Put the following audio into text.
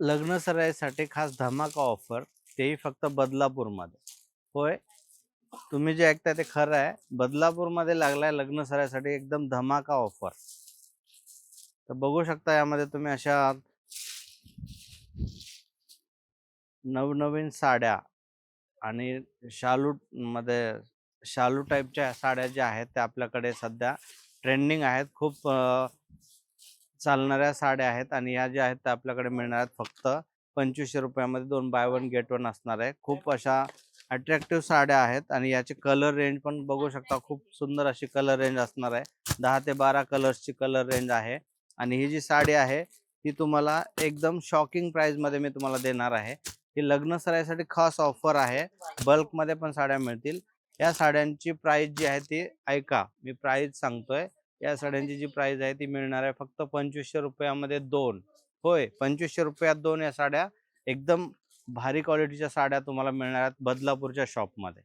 लग्न सराईसाठी खास धमाका ऑफर तेही फक्त बदलापूरमध्ये. होय? तुम्ही जे ऐकताय ते खरं आहे. बदलापूरमध्ये लागलाय लग्न सराईसाठी एकदम धमाका ऑफर तर बघू शकता यामध्ये तुम्ही अशा नवनवीन साड्या आणि शालू मध्ये शालू टाईपच्या साड्या ज्या आहेत त्या आपल्याकडे सध्या ट्रेंडिंग आहेत. खूप चालणाऱ्या साड्या आहेत आणि या ज्या आहेत त्या आपल्याकडे मिळणार आहेत फक्त पंचवीसशे रुपयामध्ये. दोन बाय वन गेट वन असणार आहे. खूप अशा अट्रॅक्टिव्ह साड्या आहेत आणि याची कलर रेंज पण बघू शकता खूप सुंदर अशी कलर रेंज असणार आहे. दहा ते बारा कलर्सची कलर रेंज आहे आणि ही जी साडी आहे ती तुम्हाला एकदम शॉकिंगमध्ये मी तुम्हाला देणार आहे. ही लग्न सराईसाठी खास ऑफर आहे. बल्कमध्ये पण साड्या मिळतील. या साड्यांची प्राईस जी आहे ती ऐका मी प्राईज सांगतोय. या साड्यांची जी प्राइस आहे ती मिळणार आहे फक्त पंचवीसशे रुपयामध्ये दोन. होय पंचवीसशे रुपयात दोन या साड्या. एकदम भारी क्वालिटीच्या साड्या तुम्हाला मिळणार आहेत बदलापूरच्या शॉपमध्ये